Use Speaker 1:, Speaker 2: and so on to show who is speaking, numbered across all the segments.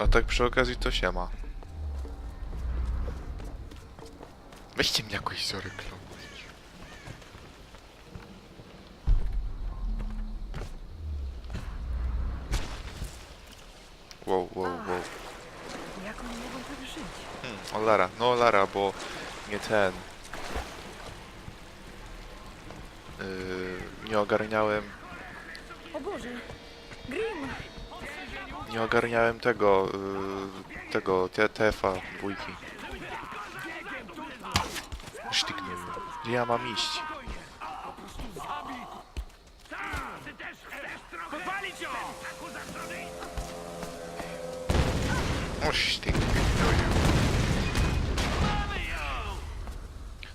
Speaker 1: A tak przy okazji to się ma. Weźcie mnie jakoś zareklamować. Wow, wow, wow.
Speaker 2: Jak oni mogą tak żyć?
Speaker 1: Hmm, o Lara, no Lara, bo nie ten. Yy, nie ogarniałem,
Speaker 2: O Boże! Grim!
Speaker 1: Nie ogarniałem tego, yy, tego TF-a dwójki. Gdzie ja mam iść? O.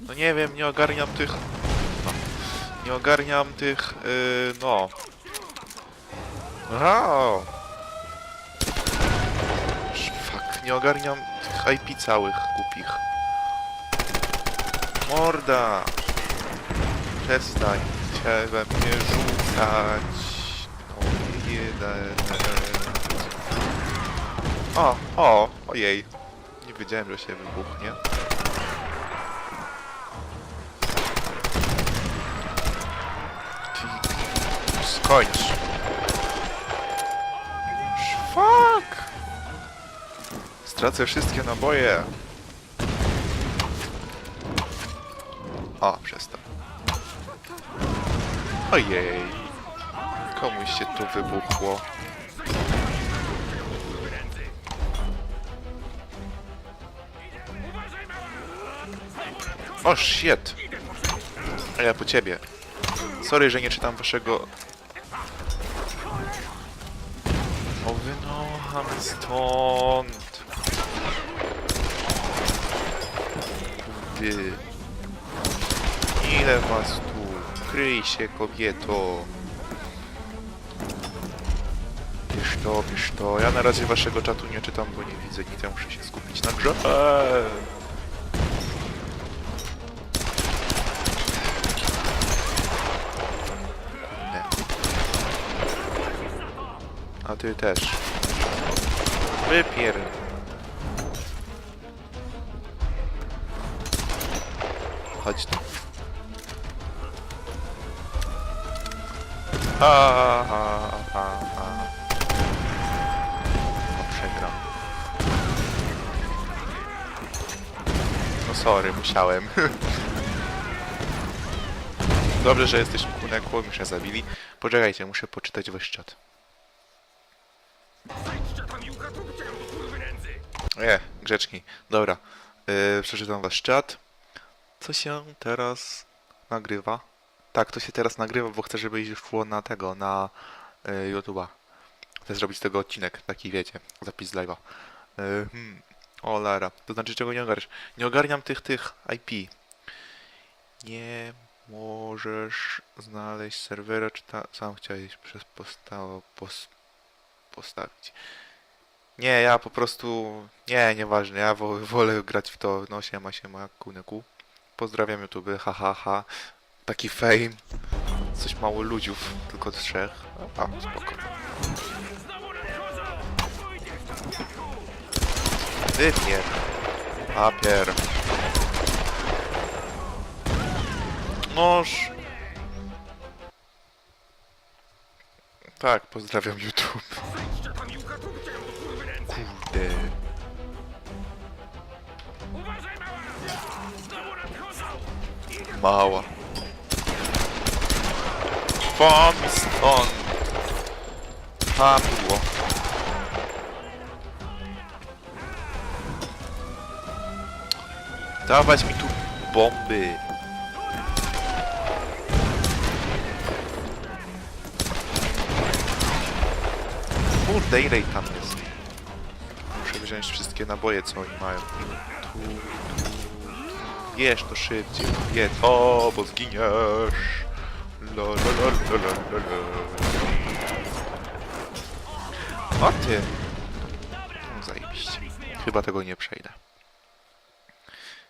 Speaker 1: No nie wiem, nie ogarniam tych... No, nie ogarniam tych, yy, no... Wow. Nie ogarniam tych IP całych głupich. Morda! Przestań się we mnie rzucać. No jeden. O, o, ojej. Nie wiedziałem, że się wybuchnie. Skończ. Fuck! Stracę wszystkie naboje. O, przestań. Ojej. Komuś się tu wybuchło. O, shit. A ja po ciebie. Sorry, że nie czytam waszego... O, wynocham stąd. Ile was tu? Kryj się, kobieto. Wiesz to, wiesz to. Ja na razie waszego czatu nie czytam, bo nie widzę nic. Ja muszę się skupić na grze. Eee. A ty też. Wypier. Chodź tu. Ha. O, przegram. No sorry, musiałem. Dobrze, że jesteś kunekło, już mnie zabili. Poczekajcie, muszę poczytać wasz czat. Nie, grzeczni. Dobra. Yy, przeczytam wasz czat. Co się teraz nagrywa? Tak, to się teraz nagrywa, bo chcę, żeby już szło na tego, na y, YouTube'a. Chcę zrobić z tego odcinek, taki wiecie, zapis live'a. Y, hmm. O, Lara, to znaczy czego nie ogarniasz? Nie ogarniam tych, tych IP. Nie możesz znaleźć serwera, czy ta, sam chciałeś przez postało pos, postawić. Nie, ja po prostu... Nie, nieważne, ja wo, wolę grać w to. No siema, siema, kuneku. Pozdrawiam YouTube, ha, ha, ha. Taki fame. Coś mało ludziów, tylko trzech. A, spoko. Wypier. Papier. Noż. Tak, pozdrawiam YouTube. Kurde. Mała. Won mi stąd. Dawać mi tu bomby. Kurde, ile tam jest? Muszę wziąć wszystkie naboje, co oni mają. Tu, Wiesz to szybciej, wie to, bo zginiesz. La, la, la, la, la. O ty! No, zajebiście. Chyba tego nie przejdę.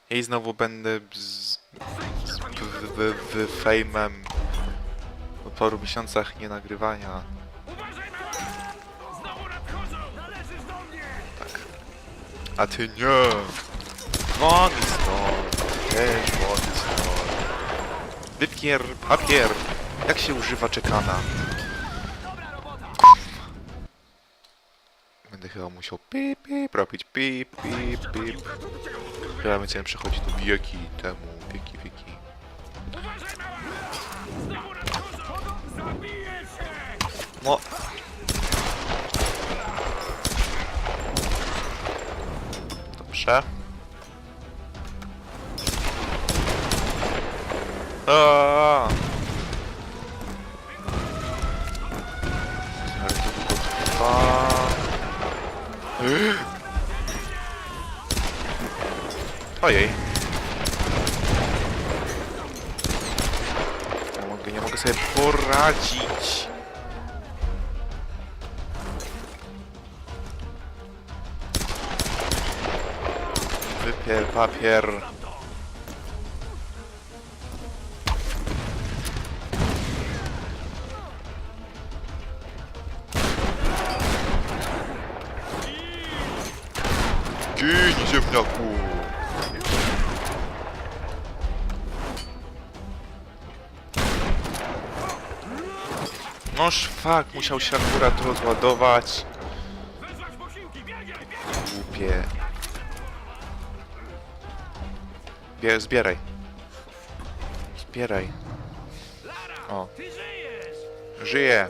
Speaker 1: I znowu będę z, w, fejmem po paru miesiącach nie nagrywania. A ty nie. I stąd. Też won i stąd. Wypier, papier. Jak się używa czekana? Będę chyba musiał pip, pip, robić pip, pip, pip. Chyba będziemy przechodzić do wieki temu, wieki, wieki. No. Dobrze. Aaaa! Ale to długo trwa. Ojej. Nie mogę, nie mogę sobie poradzić. Wypier papier. Gin, ziemniaku! Noż fuck, musiał się akurat rozładować. Głupie. Bie zbieraj. Zbieraj. O,
Speaker 3: Ty żyjesz!
Speaker 1: żyje.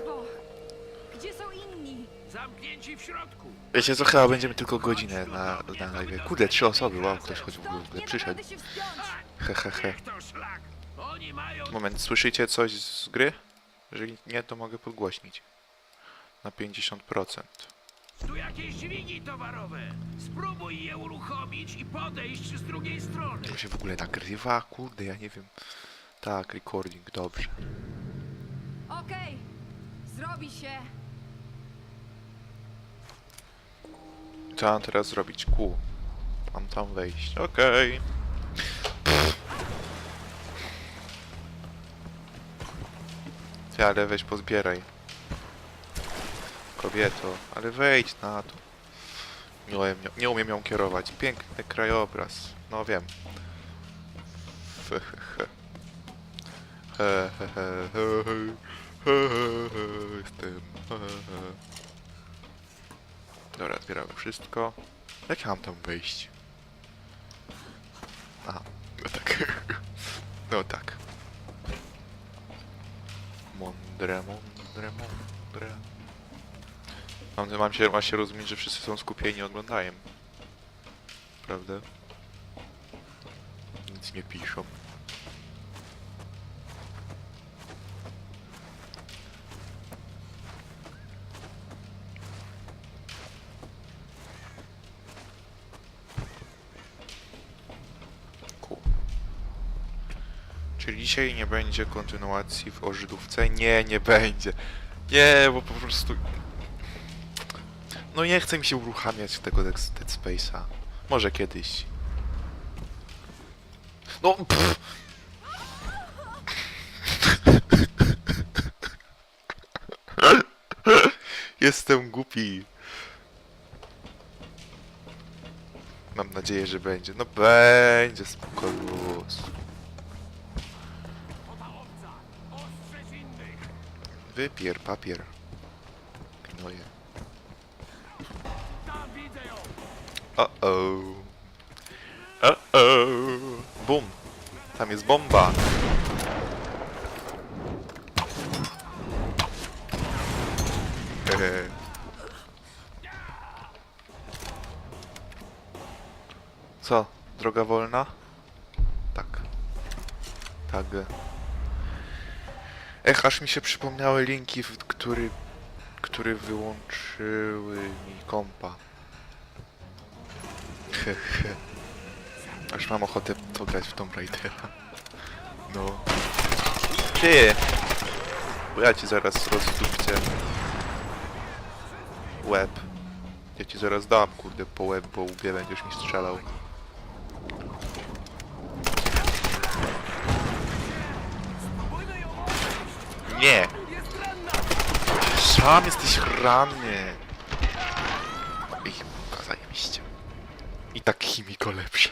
Speaker 2: Gdzie są inni?
Speaker 3: Zamknięci w środku!
Speaker 1: Wiecie co, chyba będziemy tylko godzinę na, na live. Kurde, trzy osoby, wow, ktoś choć w ogóle przyszedł. He, he, he. Moment, słyszycie coś z gry? Jeżeli nie, to mogę podgłośnić. Na 50%.
Speaker 3: Tu jakieś dźwigi towarowe! Spróbuj je uruchomić i podejść z drugiej strony!
Speaker 1: To się w ogóle nagrywa? Kurde, ja nie wiem. Tak, recording, dobrze.
Speaker 2: Okej, zrobi się.
Speaker 1: Mam teraz zrobić? Ku. Mam tam wejść. Okej. Ty, ale weź pozbieraj. Kobieto, ale wejdź na to. Nie umiem, nie umiem ją kierować. Piękny krajobraz. No wiem. Jestem. Dobra, zbieramy wszystko. Jak ja mam tam wejść? Aha, no tak. No tak. Mądre, mądre, mądre. Mam, mam, się, mam się rozumieć, że wszyscy są skupieni i oglądają. Prawda? Nic nie piszą. Ku. Czyli dzisiaj nie będzie kontynuacji w o Żydówce? Nie, nie będzie. Nie, bo po prostu... No nie chce mi się uruchamiać tego Dead Space'a. Może kiedyś. No, pff. Jestem głupi. Mam nadzieję, że będzie. No będzie, spoko luz. Wypier papier. Gnoje. Uh-oh. Uh-oh. Bum. Tam jest bomba. Co? Droga wolna? Tak. Tak. Ech, aż mi się przypomniały linki, w który, który wyłączyły mi kompa. Aż mam ochotę to grać w Tomb Raidera. No. Ty! Bo ja ci zaraz rozdupcie łeb. Ja ci zaraz dam, kurde, po łeb, bo łbie będziesz mi strzelał. Nie! Sam jesteś ranny! I chyba zajebiście. I tak chimiko lepsza.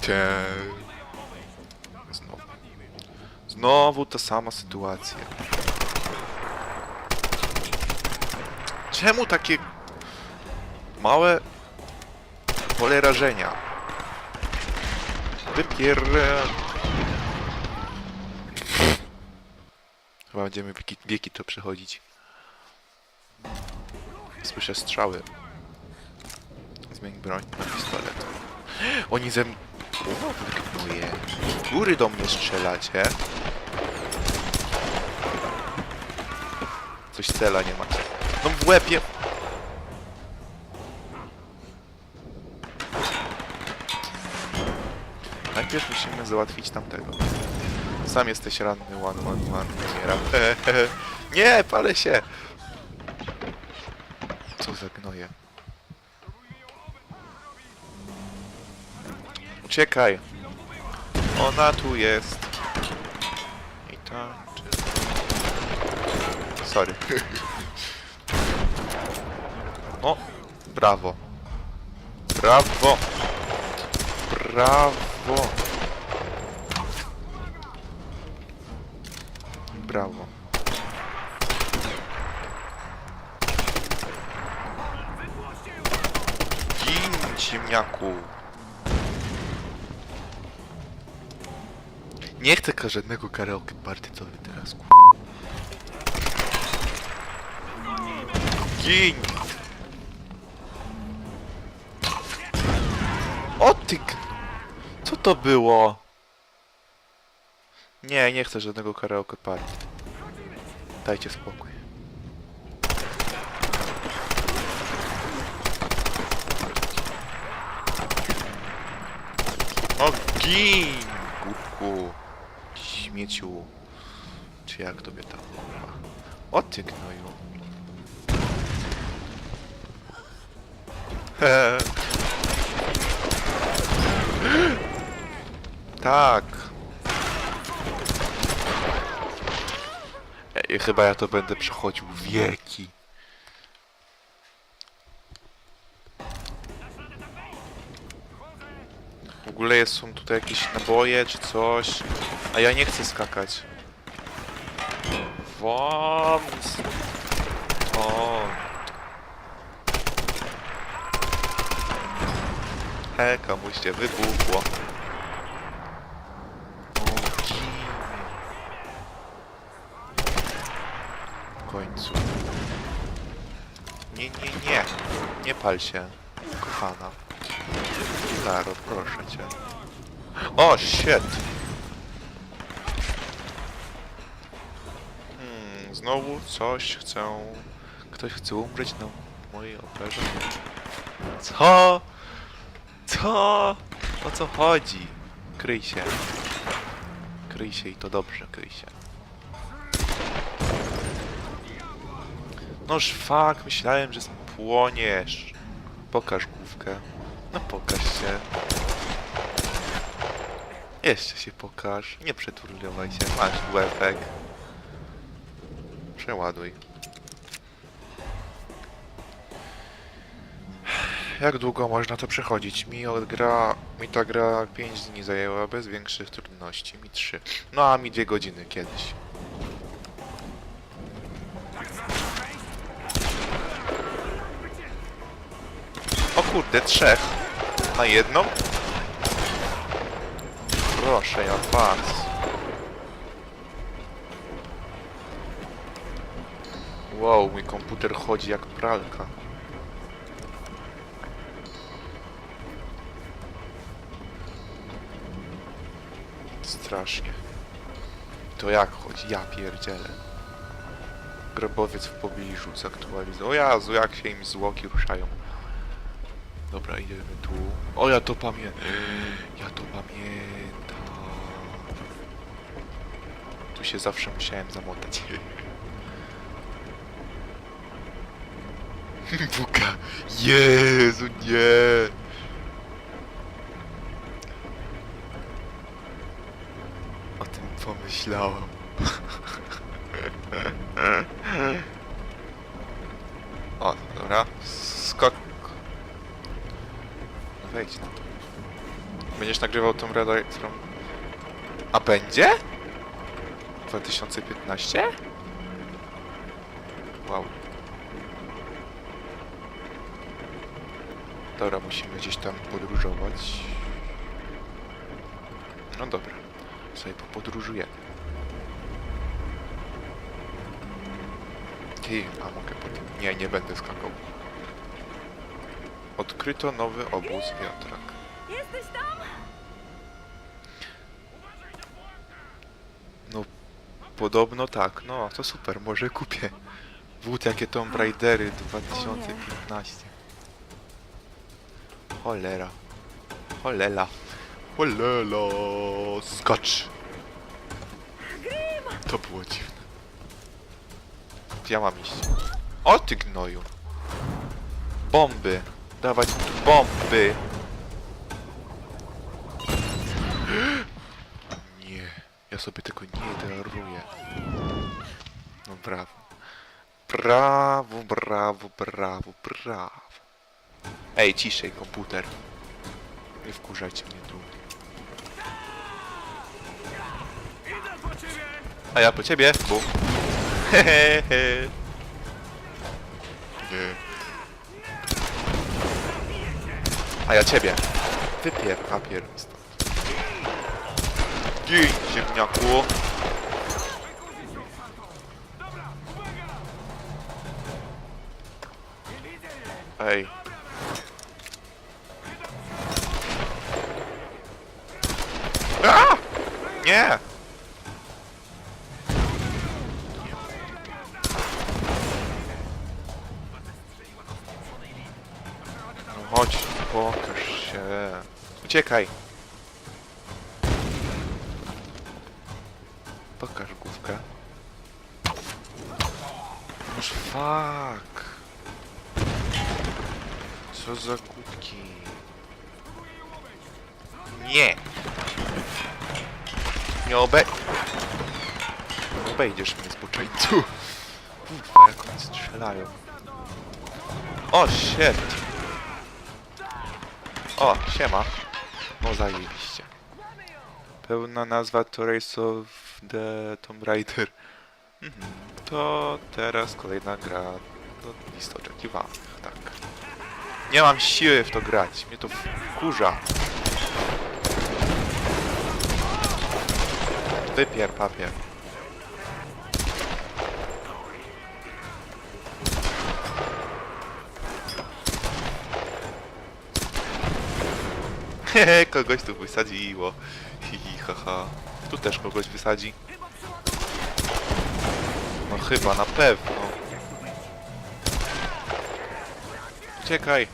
Speaker 1: Te... Znowu. Znowu ta sama sytuacja. Czemu takie małe pole rażenia? Wypier... Chyba będziemy wieki, wieki to przechodzić. Słyszę strzały. Zmień broń na pistolet. Oni ze mną... Góry do mnie strzelacie. Coś cela nie macie. No w łebie. Najpierw musimy załatwić tamtego. Sam jesteś ranny, one, one, one, umieram. Nie, palę się! Co za gnoje. Uciekaj! Ona tu jest. I tańczy. Sorry. Brawo. Brawo! Brawo! Brawo. Nie chcę żadnego karaoke party, co wy teraz ku... Gin! O ty. Co to było? Nie, nie chcę żadnego karaoke party. Dajcie spokój. O, gin! Głupku. Śmieciu. Czy jak tobie tam kurwa? O ty gnoju. Tak. Ej, chyba ja to będę przechodził wieki. Ogóle są tutaj jakieś naboje czy coś, a ja nie chcę skakać. Wam. O. He, komuś się wybuchło. O, ginie. W końcu. Nie, nie, nie. Nie pal się, kochana. Proszę cię. O, shit! Hmm, znowu coś chcę... Ktoś chce umrzeć na mojej operze? Co? Co? O co chodzi? Kryj się. Kryj się i to dobrze, kryj się. Noż fuck, myślałem, że spłoniesz. Pokaż główkę. No pokaż się. Jeszcze się pokaż. Nie przeturliowaj się. Masz łepek. Przeładuj. Jak długo można to przechodzić? Mi gra... Mi ta gra 5 dni zajęła bez większych trudności. Mi 3. No a mi 2 godziny kiedyś. O kurde, trzech. Na jedną? Proszę, ja was. Wow, mój komputer chodzi jak pralka. Strasznie. To jak chodzi? Ja pierdzielę. Grobowiec w pobliżu zaktualizował. O Jezu, jak się im zwłoki ruszają. Dobra, idziemy tu. O, ja to pamiętam. Ja to pamiętam. Tu się zawsze musiałem zamotać. Buka. Jezu, nie. O tym pomyślałem. Nagrywał tą redakcją. A będzie? 2015? Wow. Dobra, musimy gdzieś tam podróżować. No dobra, sobie popodróżujemy. Ty, a mogę potem... Nie, nie będę skakał. Odkryto nowy obóz wiatrak. Podobno tak. No, to super, może kupię. Wód, jakie Tomb Raidery 2015. Cholera. Cholela. Cholela. Skacz. To było dziwne. Ja mam iść? O ty gnoju. Bomby. Dawać bomby. Nie, ja sobie tego nie daruję. No brawo. Brawo, brawo, brawo, brawo. Ej, ciszej, komputer. Nie wkurzajcie mnie tu. A ja po ciebie. Bum. A ja ciebie. Wypier, papier. Gin, ziemniaku. Ej. A! Nie! No chodź, pokaż się. Uciekaj. Zboczeńcu! Kurwa, jak oni strzelają. O, shit! O, siema. O, zajebiście. Pełna nazwa to Race of the Tomb Raider. Mhm. To teraz kolejna gra do list oczekiwanych, tak. Nie mam siły w to grać, mnie to wkurza. Wypier papier. Hehe, kogoś tu wysadziło. Hihi, haha. Tu też kogoś wysadzi. No chyba, na pewno. Uciekaj.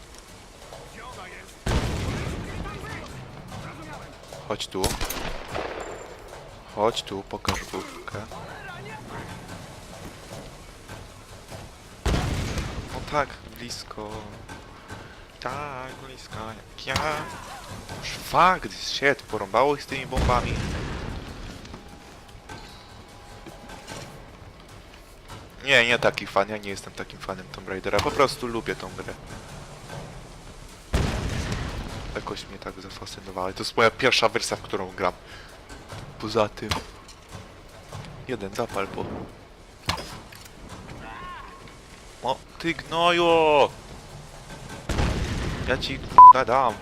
Speaker 1: Chodź tu. Chodź tu, pokaż główkę. No tak, blisko. Tak, blisko jak ja. Już fakt, shit, porąbało ich z tymi bombami. Nie, nie taki fan, ja nie jestem takim fanem Tomb Raidera, po prostu lubię tą grę. Jakoś mnie tak zafascynowała. To jest moja pierwsza wersja, w którą gram. Poza tym... Jeden zapal po... O, ty gnoju! Ja ci k***a dam.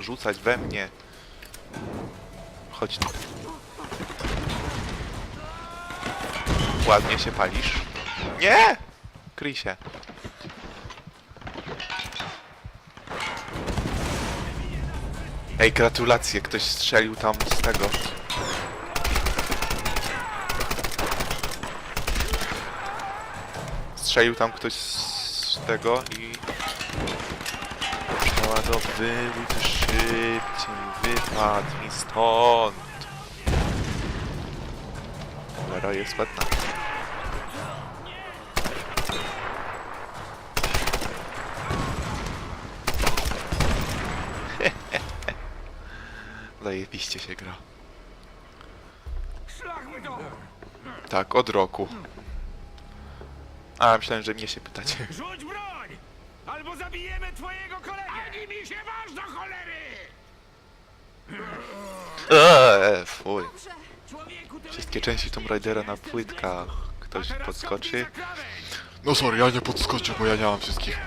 Speaker 1: Rzucać we mnie. Chodź tu. Ładnie się palisz. Nie! Kryj się. Ej, gratulacje, ktoś strzelił tam z tego. Strzelił tam ktoś z tego i... Przeładowywuj to szybciej, wypadł mi stąd. Cholera jest ładna. Zajebiście się gra. Tak, od roku. A, myślałem, że mnie się pytacie.
Speaker 3: Rzuć broń! Albo zabijemy twojego kolegę! Ani mi się waż do cholery!
Speaker 1: Eee, fuj. Wszystkie części Tomb Raidera na płytkach. Ktoś podskoczy. No sorry, ja nie podskoczę, bo ja nie mam wszystkich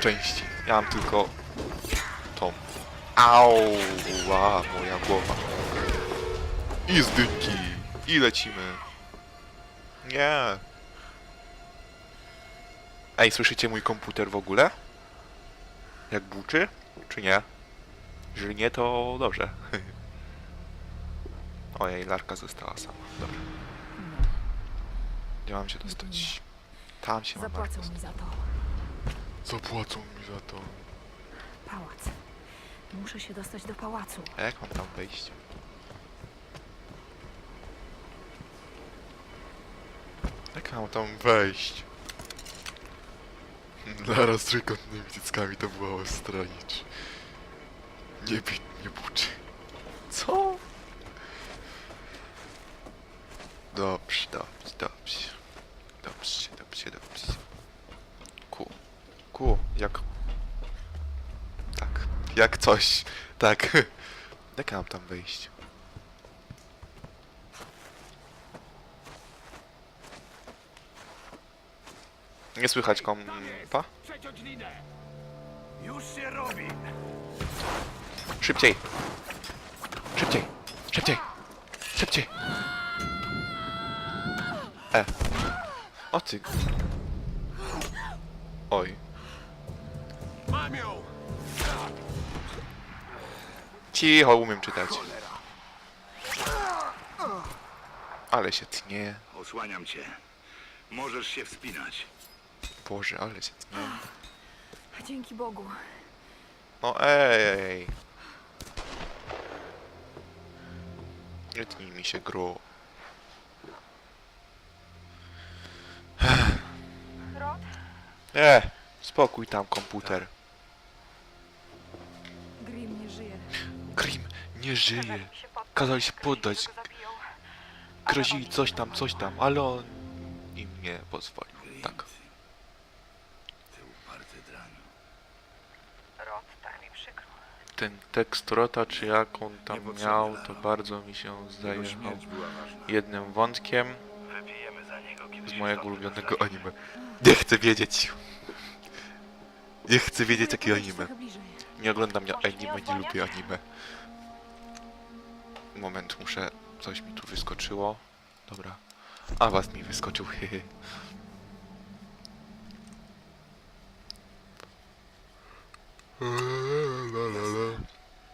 Speaker 1: części. Ja mam tylko tą. Au, ła, moja głowa. I z dymki. I lecimy. Nie. Ej, słyszycie mój komputer w ogóle? Jak buczy? Czy nie? Jeżeli nie, to dobrze. Ojej, Larka została sama. Dobra. Gdzie mam się dostać? Tam się mam
Speaker 2: Zapłacą mi za to.
Speaker 1: Zapłacą mi za to.
Speaker 2: Pałac. Muszę się dostać do pałacu.
Speaker 1: A jak mam tam wejść? Jak mam tam wejść? Lara z trójkątnymi cyckami to była ostranicz. Nie bij, nie buczy. Co? Dobrze, dobrze, dobrze. Dobrze, dobrze, dobrze. Ku. Ku, jak... Tak, jak coś. Tak. Jak mam tam wejść? Nie słychać kompa?
Speaker 3: Przeciąć linę. Już się robi.
Speaker 1: Szybciej! Szybciej! Szybciej! Szybciej! E. O ty. Oj.
Speaker 3: Mam ją.
Speaker 1: Cicho, umiem czytać. Ale się tnie.
Speaker 4: Osłaniam cię. Możesz się wspinać.
Speaker 1: Boże, ale się tnie.
Speaker 2: Dzięki Bogu.
Speaker 1: No ej. Nie tnij mi się gru.
Speaker 2: Rod?
Speaker 1: E, spokój tam komputer.
Speaker 2: Grim nie żyje.
Speaker 1: Grim nie żyje. Kazali się poddać. Grozili coś tam, coś tam, ale on im nie pozwolił. Tak.
Speaker 4: Ty uparty drań.
Speaker 2: Rod, tak mi przykro.
Speaker 1: Ten tekst Rota, czy jak on tam miał, to bardzo mi się
Speaker 4: ważna.
Speaker 1: jednym wątkiem z mojego ulubionego anime. Nie chcę wiedzieć. Nie chcę wiedzieć jakie anime. Nie oglądam nie anime, nie lubię anime. Moment, muszę... Coś mi tu wyskoczyło. Dobra. A was mi wyskoczył, hehe.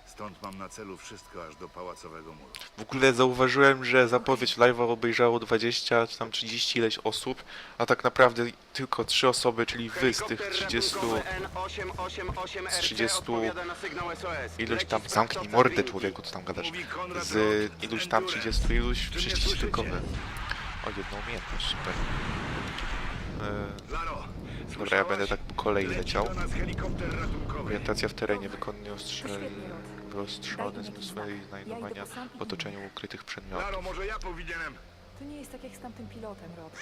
Speaker 4: Stąd mam na celu wszystko aż do pałacowego muru.
Speaker 1: W ogóle zauważyłem, że zapowiedź live'a obejrzało 20 czy tam 30 ileś osób, a tak naprawdę tylko 3 osoby, czyli wy z tych 30... z 30 Iluś tam zamknij mordę człowieku, co tam gadasz. Z iluś tam
Speaker 4: endurę.
Speaker 1: 30 iluś przyszliście tylko wy. O, jedną umiejętność, super.
Speaker 4: Laro,
Speaker 1: dobra, ja będę tak po kolei
Speaker 4: Leci
Speaker 1: leciał. Orientacja w terenie, wykonanie ostrzel...
Speaker 2: Jakiś
Speaker 1: zmysły i znajdowania
Speaker 2: Ja
Speaker 1: w otoczeniu ukrytych przedmiotów.
Speaker 4: Laro, może ja powinienem...
Speaker 2: To nie jest tak jak z tamtym pilotem, Rod.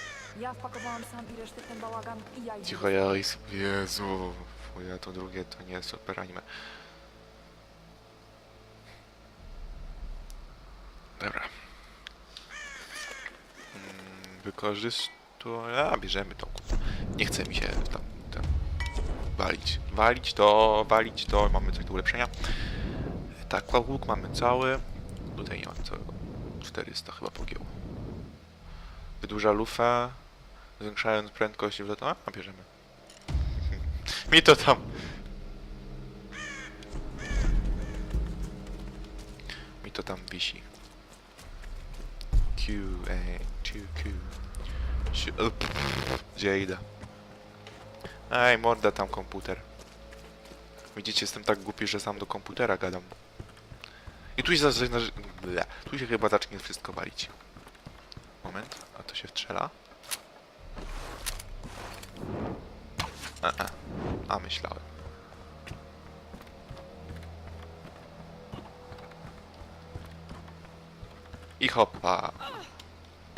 Speaker 2: Ja wpakowałam sam i resztę w ten bałagan i ja idę.
Speaker 1: Cicho, Jaris. Jezu, fuj, a to drugie to nie jest super anime. Dobra. Mm, Wykorzystuj... A, bierzemy tą. Nie chce mi się tam, tam walić. Walić to, walić to, mamy coś do ulepszenia. Tak, łuk mamy cały. Tutaj nie mam całego. 400 chyba pogięło. Wydłuża lufę, zwiększając prędkość wlotu. A, bierzemy. Mi to tam. Mi to tam wisi. Q, A, Q, Q. Pff, Gdzie idę? Ej, morda tam komputer. Widzicie, jestem tak głupi, że sam do komputera gadam. I tu się, zaczyna, tu się chyba zacznie wszystko walić. Moment, a to się strzela? A, a, a myślałem. I hopa.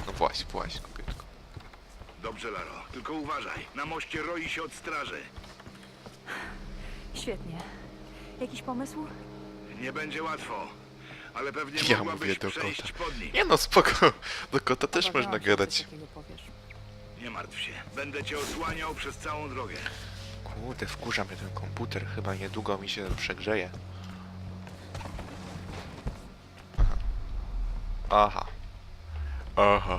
Speaker 1: No właśnie, właśnie.
Speaker 4: Dobrze, Laro, tylko uważaj. Na moście roi się od straży.
Speaker 2: Świetnie. Jakiś pomysł?
Speaker 4: Nie będzie łatwo. ale pewnie
Speaker 1: Ja
Speaker 4: mogłabyś
Speaker 1: mówię do
Speaker 4: przejść
Speaker 1: kota.
Speaker 4: pod nim.
Speaker 1: Nie no, spoko. Do kota też
Speaker 2: Obawiałam
Speaker 1: można
Speaker 2: się, że
Speaker 1: gadać.
Speaker 2: coś takiego powiesz.
Speaker 4: Nie martw się, będę cię osłaniał przez całą drogę.
Speaker 1: Kurde, wkurza mnie ten komputer. Chyba niedługo mi się przegrzeje. Aha. Aha. Aha.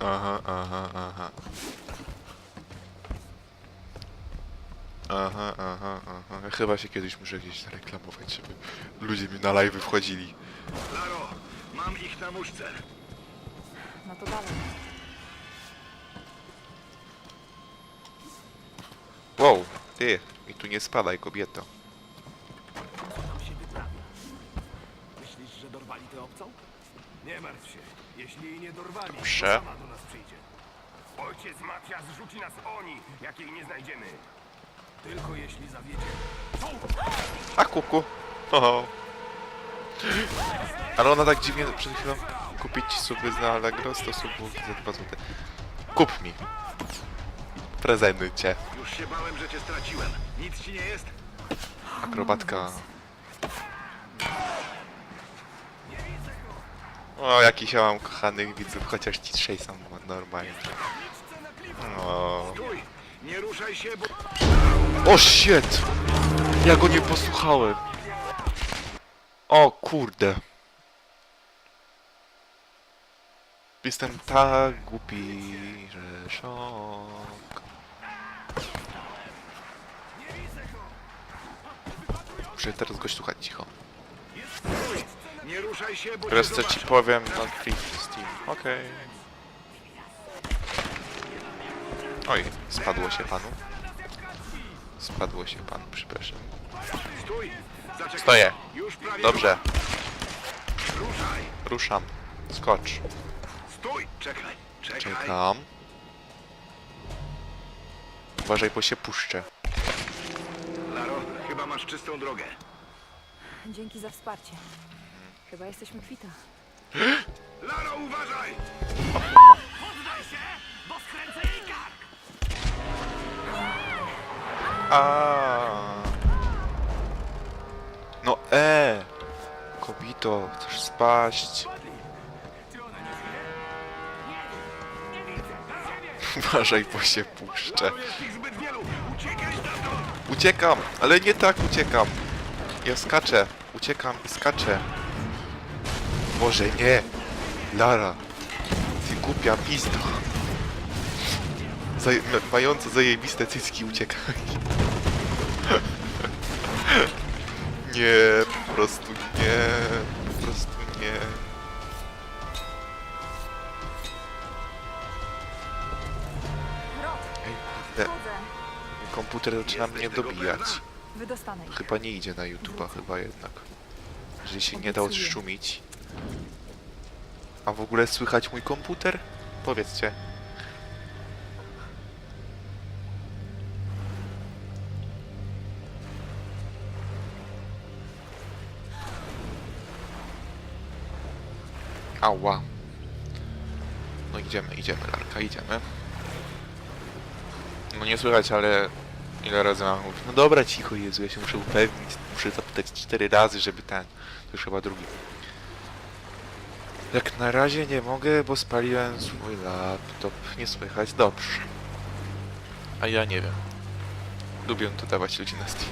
Speaker 1: Aha, aha, aha. Aha, aha, aha. Ja Chyba się kiedyś muszę gdzieś zareklamować, żeby ludzie mi na live wchodzili.
Speaker 4: Laro, mam ich na muszce.
Speaker 2: No to dalej.
Speaker 1: Wow, ty, i tu nie spadaj, kobieto.
Speaker 5: Myślisz, że dorwali tę obcą? Nie martw się. Jeśli jej nie dorwali,
Speaker 1: Dobrze.
Speaker 5: to sama do nas przyjdzie. Ojciec Matias rzuci nas oni, jak jej nie znajdziemy. Tylko jeśli zawiedzie.
Speaker 1: A kuku. Oho. Ale ona tak dziwnie przed chwilą kupić ci sobie na Allegro 100 subów za 2 zł. Kup mi. Prezencie.
Speaker 4: Już się bałem, że cię straciłem. Nic ci nie jest?
Speaker 1: Akrobatka. O, jakiś ja mam kochanych widzów, chociaż ci trzej są normalnie. O,
Speaker 4: Stój! Nie ruszaj się, bo...
Speaker 1: o shit! Ja go nie posłuchałem. O kurde. Jestem tak głupi, że szok. Muszę teraz go słuchać cicho.
Speaker 4: Nie ruszaj się, bo
Speaker 1: Teraz
Speaker 4: cię
Speaker 1: co ci
Speaker 4: zobaczą.
Speaker 1: powiem na Free Steam. Okej. Oj, spadło się panu. Spadło się panu, przepraszam.
Speaker 4: Stój! Zaczekaj.
Speaker 1: Stoję.
Speaker 4: Już prawie...
Speaker 1: Dobrze,
Speaker 4: Ruszaj!
Speaker 1: ruszam. Skocz.
Speaker 4: Stój! Czekaj, czekaj.
Speaker 1: Czekam. Uważaj, bo się puszczę.
Speaker 4: Laro, chyba masz czystą drogę.
Speaker 2: Dzięki za wsparcie. Chyba jesteśmy kwita.
Speaker 4: Laro, uważaj!
Speaker 3: Poddaj się, bo skręcę jej kark!
Speaker 1: A. No e. Kobito, chcesz spaść? Uważaj, bo się puszczę.
Speaker 4: Laro, jest ich zbyt wielu! Uciekaj stamtąd!
Speaker 1: Uciekam, ale nie tak uciekam. Ja skaczę, uciekam i skaczę. Boże, nie. Lara, ty głupia pizdo. Zaj mająco zajebiste cycki, uciekaj. Nie, po prostu nie, po prostu nie. Ej, kurde, komputer zaczyna mnie dobijać.
Speaker 4: pewna?
Speaker 2: Wydostanę ich.
Speaker 1: Chyba nie idzie na YouTube'a, chyba jednak. Jeżeli się nie da odszumić. A w ogóle słychać mój komputer? Powiedzcie. Ała. No idziemy, idziemy, Larka, idziemy. No nie słychać, ale ile razy mam mówić? No dobra, cicho Jezu, ja się muszę upewnić, muszę zapytać cztery razy, żeby ten, to już chyba drugi. Jak na razie nie mogę, bo spaliłem swój laptop, nie słychać, dobrze. A ja nie wiem. Lubię dodawać ludzi na Steam.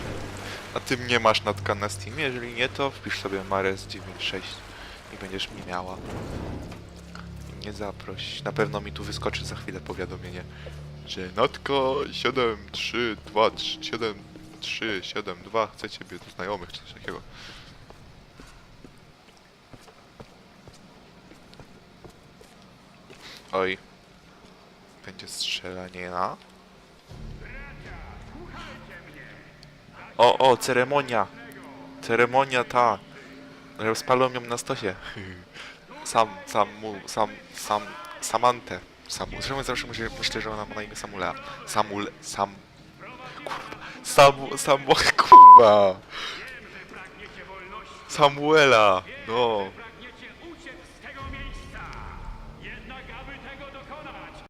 Speaker 1: A ty mnie masz natka na Steam? Jeżeli nie, to wpisz sobie Mares96 i będziesz mi miała. Nie zaproś. Na pewno mi tu wyskoczy za chwilę powiadomienie, że Natko 7323 7372 chce ciebie do znajomych czy coś takiego. Oj. Będzie strzelanie na. O, o, ceremonia. Ceremonia ta. Rozpalą ją na stosie. Sam, sam, mu, sam, sam, Samantę. Samu. Zresztą zawsze myślę, myślę, że ona ma na imię Samula. Samul, Sam... Kurwa. Samu, Samu, kurwa. Samuela. No.